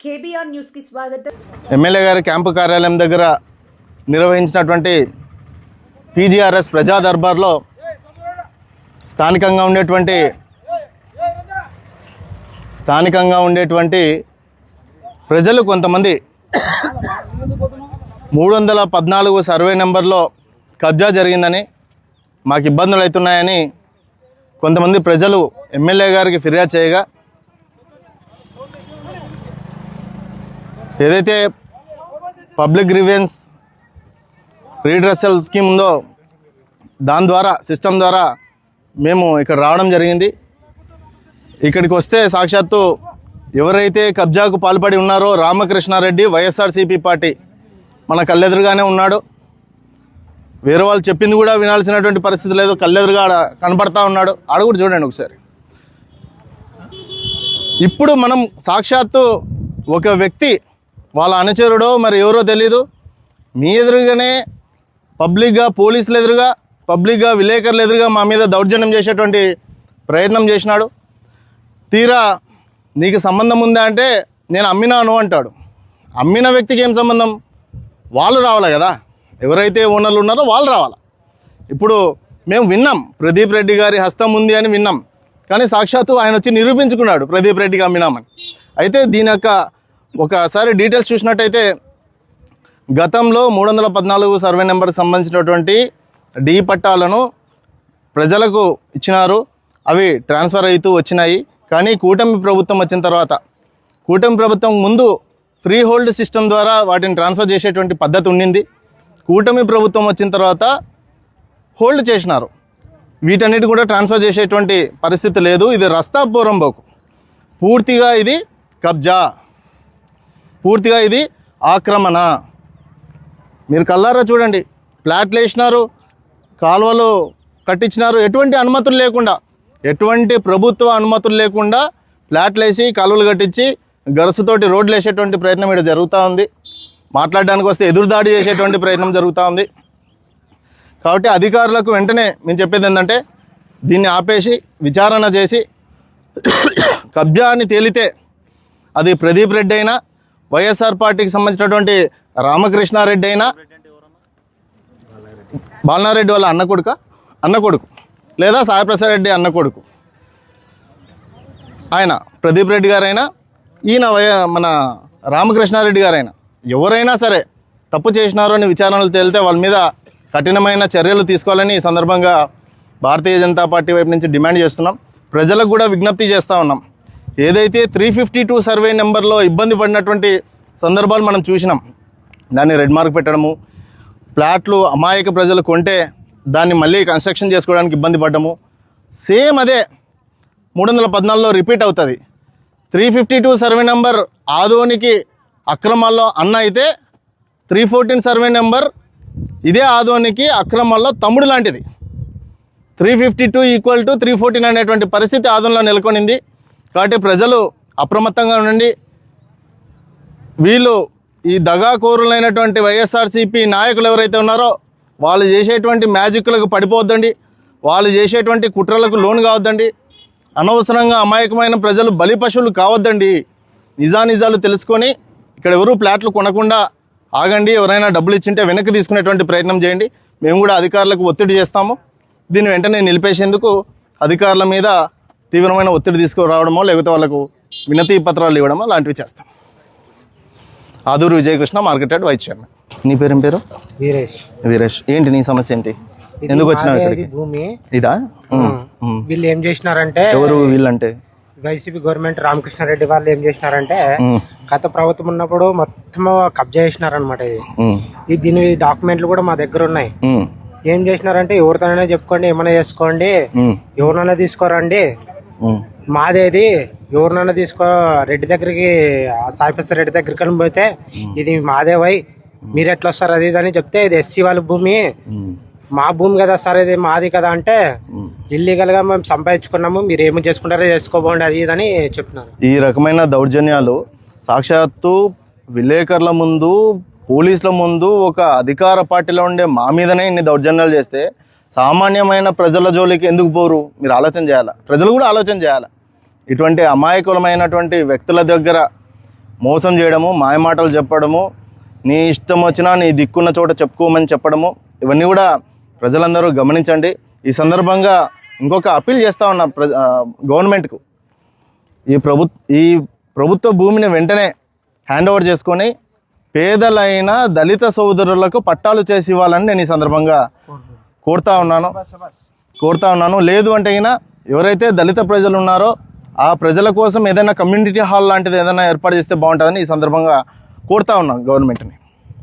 KBR స్వాగతం. MLA గారి camp కార్యాలయం దగ్గర నిర్వహించినటువంటి పీజీఆర్ఎస్ ప్రజా దర్బార్లో స్థానికంగా ఉండేటువంటి స్థానికంగా ఉండేటువంటి ప్రజలు కొంతమంది మూడు వందల పద్నాలుగు సర్వే నెంబర్లో కబ్జా జరిగిందని మాకు ఇబ్బందులు అవుతున్నాయని కొంతమంది ప్రజలు ఎమ్మెల్యే గారికి ఫిర్యాదు చేయగా ఏదైతే పబ్లిక్ గ్రీవెన్స్ రీడ్రెసల్ స్కీమ్ ఉందో దాని ద్వారా సిస్టమ్ ద్వారా మేము ఇక్కడ రావడం జరిగింది. ఇక్కడికి వస్తే సాక్షాత్తు ఎవరైతే కబ్జాకు పాల్పడి ఉన్నారో రామకృష్ణారెడ్డి వైఎస్ఆర్సీపీ పార్టీ మన కళ్ళెదురుగానే ఉన్నాడు. వేరే వాళ్ళు చెప్పింది కూడా వినాల్సినటువంటి పరిస్థితి లేదు. కళ్ళెదురుగా ఆడ కనపడతా ఉన్నాడు. ఆడ కూడా చూడండి ఒకసారి. ఇప్పుడు మనం సాక్షాత్తు ఒక వ్యక్తి వాళ్ళ అనుచరుడో మరి ఎవరో తెలీదు. మీ ఎదురుగానే పబ్లిక్గా పోలీసులు ఎదురుగా పబ్లిక్గా విలేకరులు ఎదురుగా మా మీద దౌర్జన్యం చేసేటువంటి ప్రయత్నం చేసినాడు. తీరా నీకు సంబంధం ఉందా అంటే నేను అమ్మినాను అంటాడు. అమ్మిన వ్యక్తికి ఏం సంబంధం? వాళ్ళు రావాలి కదా? ఎవరైతే ఓనర్లు ఉన్నారో వాళ్ళు రావాలి. ఇప్పుడు మేము విన్నాం ప్రదీప్ రెడ్డి గారి హస్తం ఉంది అని విన్నాం. కానీ సాక్షాత్తు ఆయన వచ్చి నిరూపించుకున్నాడు ప్రదీప్ రెడ్డికి అమ్మినామని. అయితే దీని యొక్క ఒకసారి డీటెయిల్స్ చూసినట్టయితే గతంలో మూడు వందల పద్నాలుగు సర్వే నెంబర్కి సంబంధించినటువంటి డి పట్టాలను ప్రజలకు ఇచ్చినారు. అవి ట్రాన్స్ఫర్ అవుతూ వచ్చినాయి. కానీ కూటమి ప్రభుత్వం వచ్చిన తర్వాత కూటమి ప్రభుత్వం ముందు ఫ్రీ హోల్డ్ సిస్టమ్ ద్వారా వాటిని ట్రాన్స్ఫర్ చేసేటువంటి పద్ధతి ఉండింది. కూటమి ప్రభుత్వం వచ్చిన తర్వాత హోల్డ్ చేసినారు. వీటన్నిటి కూడా ట్రాన్స్ఫర్ చేసేటువంటి పరిస్థితి లేదు. ఇది రస్తా పోరంబోకు పూర్తిగా ఇది కబ్జా. పూర్తిగా ఇది ఆక్రమణ. మీరు కల్లారా చూడండి. ప్లాట్లు వేసినారు కాలువలు కట్టించినారు. ఎటువంటి అనుమతులు లేకుండా ఎటువంటి ప్రభుత్వ అనుమతులు లేకుండా ప్లాట్లు వేసి కాలువలు కట్టించి గరుసుతోటి రోడ్లు వేసేటువంటి ప్రయత్నం ఇక్కడ జరుగుతూ ఉంది. మాట్లాడడానికి వస్తే ఎదురుదాడి చేసేటువంటి ప్రయత్నం జరుగుతూ ఉంది. కాబట్టి అధికారులకు వెంటనే మేము చెప్పేది ఏంటంటే దీన్ని ఆపేసి విచారణ చేసి కబ్జా అని తేలితే అది ప్రదీప్ రెడ్డి అయినా వైఎస్ఆర్ పార్టీకి సంబంధించినటువంటి రామకృష్ణారెడ్డి అయినా బాలనారెడ్డి వాళ్ళ అన్న కొడుక అన్న కొడుకు లేదా సాయిప్రసాద్ రెడ్డి అన్న కొడుకు ఆయన ప్రదీప్ రెడ్డి గారైనా ఈయన మన రామకృష్ణారెడ్డి గారైనా ఎవరైనా సరే తప్పు చేసినారు అని విచారణలు తేలితే వాళ్ళ మీద కఠినమైన చర్యలు తీసుకోవాలని ఈ సందర్భంగా భారతీయ జనతా పార్టీ వైపు నుంచి డిమాండ్ చేస్తున్నాం. ప్రజలకు కూడా విజ్ఞప్తి చేస్తూ ఉన్నాం. ఏదైతే త్రీ ఫిఫ్టీ టూ సర్వే నెంబర్లో ఇబ్బంది పడినటువంటి సందర్భాలు మనం చూసినాం. దాన్ని రెడ్ మార్క్ పెట్టడము ప్లాట్లు అమాయక ప్రజలు కొంటే దాన్ని మళ్ళీ కన్స్ట్రక్షన్ చేసుకోవడానికి ఇబ్బంది పడ్డము. సేమ్ అదే మూడు వందల పద్నాలుగులో రిపీట్ అవుతుంది. Three fifty two survey number ఆదోనికి అక్రమాల్లో అన్న అయితే త్రీ ఫోర్టీన్ సర్వే నెంబర్ ఇదే ఆదోనికి అక్రమాల్లో తమ్ముడు లాంటిది. Three fifty two equal to three fourteen అనేటువంటి పరిస్థితి ఆదంలో నెలకొనింది. కాబట్టి ప్రజలు అప్రమత్తంగా ఉండండి. వీళ్ళు ఈ దగాకోరులైనటువంటి వైఎస్ఆర్సీపీ నాయకులు ఎవరైతే ఉన్నారో వాళ్ళు చేసేటువంటి మ్యాజిక్లకు పడిపోవద్దండి. వాళ్ళు చేసేటువంటి కుట్రలకు లోను కావద్దండి. అనవసరంగా అమాయకమైన ప్రజలు బలి పశువులు కావద్దండి. నిజానిజాలు తెలుసుకొని ఇక్కడ ఎవరు ప్లాట్లు కొనకుండా ఆగండి ఎవరైనా డబ్బులు ఇచ్చింటే వెనక్కి తీసుకునేటువంటి ప్రయత్నం చేయండి. మేము కూడా అధికారులకు ఒత్తిడి చేస్తాము. దీన్ని వెంటనే నిలిపేసేందుకు అధికారుల మీద తీవ్రమైన ఒత్తిడి తీసుకురావడమో లేకపోతే వాళ్ళకు వినతి పత్రాలు ఇవ్వడమో లాంటివి చేస్తాం. Aduru Vijayakrishna market yard vice chairman. నీ పేరేం పేరు? వీరేష్. వీరేష్. ఏంటి నీ సమస్య ఏంటి? ఎందుకు వచ్చినావు ఇక్కడికి? భూమి. ఇదా. వీళ్ళు ఏం చేసినారంటే ఎవరు వీళ్ళంటే? వైసీపీ గవర్నమెంట్ రామకృష్ణారెడ్డి వాళ్ళు ఏం చేసినారంటే గత ప్రభుత్వం ఉన్నప్పుడు మొత్తం కబ్జా చేసినారనమాట ఇది. ఈ దీని డాక్యుమెంట్లు కూడా మా దగ్గర ఉన్నాయి. ఏం చేసినారంటే ఎవరితోనైనా చెప్పుకోండి ఏమైనా చేసుకోండి ఎవరినైనా తీసుకోరండి. మాదేది ఎవరినైనా తీసుకో రెడ్డి దగ్గరికి ఆ సాయిప్రసాద్ రెడ్డి దగ్గరికి పోతే ఇది మాదే వై. మీరు ఎట్లా వస్తారు అది ఇది అని చెప్తే ఇది ఎస్సీ వాళ్ళ భూమి. మా భూమి కదా సార్ ఇది మాది కదా అంటే. ఇల్లీగల్గా మేము సంపాదించుకున్నాము మీరు ఏమి చేసుకుంటారో చేసుకోబోండి అది ఇది అని చెప్తున్నారు ఈ రకమైన దౌర్జన్యాలు సాక్షాత్తు విలేకరుల ముందు పోలీసుల ముందు ఒక అధికార పార్టీలో ఉండే మా మీదనే ఇన్ని దౌర్జన్యాలు చేస్తే సామాన్యమైన ప్రజల జోలికి ఎందుకు పోరు? మీరు ఆలోచన చేయాలి? ప్రజలు కూడా ఆలోచన చేయాలి? ఇటువంటి అమాయకులమైనటువంటి వ్యక్తుల దగ్గర మోసం చేయడము మాయమాటలు చెప్పడము నీ ఇష్టం వచ్చినా నీ దిక్కున్న చోట చెప్పుకోమని చెప్పడము ఇవన్నీ కూడా ప్రజలందరూ గమనించండి. ఈ సందర్భంగా ఇంకొక అప్పీల్ చేస్తా ఉన్నా ప్ర గవర్నమెంట్కు ఈ ప్రభు ఈ ప్రభుత్వ భూమిని వెంటనే హ్యాండ్ ఓవర్ చేసుకొని పేదలైన దళిత సోదరులకు పట్టాలు చేసి ఇవ్వాలని నేను ఈ సందర్భంగా కోరుతా ఉన్నాను. కోరుతా ఉన్నాను. లేదు అంటే అయినా ఎవరైతే దళిత ప్రజలు ఉన్నారో ఆ ప్రజల కోసం ఏదైనా కమ్యూనిటీ హాల్ లాంటిది ఏదైనా ఏర్పాటు చేస్తే బాగుంటుందని ఈ సందర్భంగా కోరుతా ఉన్నాను గవర్నమెంట్ని.